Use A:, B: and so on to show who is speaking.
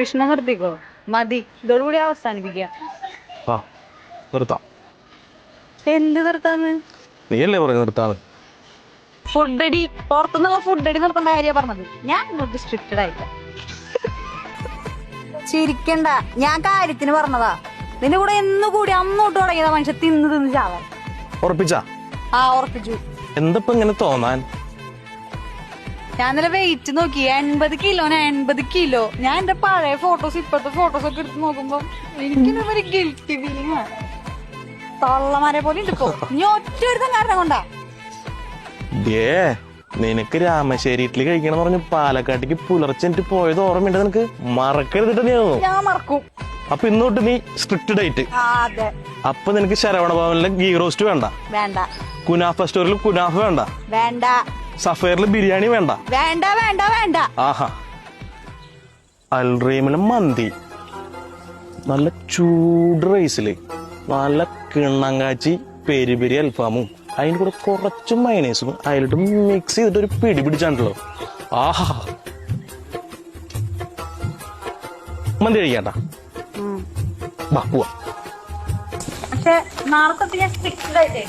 A: കൃഷ്ണ നിർത്തിക്കോ മതി. ഇതോടുകൂടി അവസാനിപ്പിക്കുക
B: ആ നിർത്താം.
A: എന്ത് നിർത്താന്ന്?
B: നീയല്ലേ പറഞ്ഞു നിർത്താന്ന്?
A: ഫുഡ് അടി പുറത്തുനിന്നുള്ള ഫുഡ് അടി നിർത്തേണ്ട കാര്യമാണ് പറഞ്ഞത്. ഞാൻ ഇങ്ങോട്ട് സ്ട്രിക്റ്റഡ് ആയില്ല ചിരിക്കണ്ട. ഞാൻ കാര്യത്തിന് പറഞ്ഞതാ. നിന്റെ കൂടെ എന്നു കൂടി അന്നോട്ട് തുടങ്ങിയതാ മനുഷ്യ തിന്ന് തിന്ന് ചാവാൻ.
B: ഉറപ്പിച്ചാ?
A: ആ ഉറപ്പിച്ചു.
B: എന്തപ്പോ ഇങ്ങനെ തോന്നാൻ?
A: ഞാൻ ഇന്നലെ വെയിറ്റ് നോക്കി എൺപത് കിലോ എൺപത് കിലോ ഞാൻ എന്റെ പഴയ ഫോട്ടോസ് ഇപ്പോഴത്തെ ഫോട്ടോസ് ഒക്കെ എടുത്ത് നോക്കുമ്പോ എനിക്ക് ഒരു ഗിൽറ്റി ഫീലിംഗ് ആണ്. തള്ളമാരെ പോലെ ഉണ്ട് ഇപ്പൊ. നീ ഒറ്റ ഒരുത്തം കാരണം കൊണ്ടാ.
B: ദേ നിനക്ക് രാമശ്ശേരി ഇഡ്ഡലി കഴിക്കണം പറഞ്ഞു പാലക്കാട്ടേക്ക് പുലർച്ചെ എനിക്ക് പോയത് ഓർമ്മയുണ്ട് നിനക്ക്? മറക്കരുത്
A: ഞാൻ മറക്കും.
B: അപ്പൊ ഇന്നോട്ട് നീ
A: സ്ട്രിക്ട് ഡേറ്റ്
B: അപ്പൊ നിനക്ക് ശരവണ ഭവനിലെ ഗീ റോസ്റ്റ് വേണ്ട.
A: വേണ്ട.
B: കുനാഫ സ്റ്റോറിൽ കുനാഫ വേണ്ട.
A: വേണ്ട.
B: സഫയറിൽ ബിരിയാണി വേണ്ട.
A: വേണ്ട വേണ്ട വേണ്ട.
B: ആഹാ. അൽറീമിലെ മന്തി. നല്ല ചൂട് റൈസിൽ. നല്ല കിണ്ണങ്കാച്ചി പെരി പെരി അൽഫാമും. അതിന്റെ കൂടെ കുറച്ച് മൈനേസും അതിലിട്ട് മിക്സ് ചെയ്തിട്ട് ഒരു പിടി പിടിച്ചാണല്ലോ ആഹാ. മന്തി കഴിക്കാട്ടാ
A: ബാപ്പുവാ
B: ബാ പോവാ.
A: പക്ഷെ നാളെ ഞാൻ സ്ട്രിക്റ്റ് ആയിട്ടേ.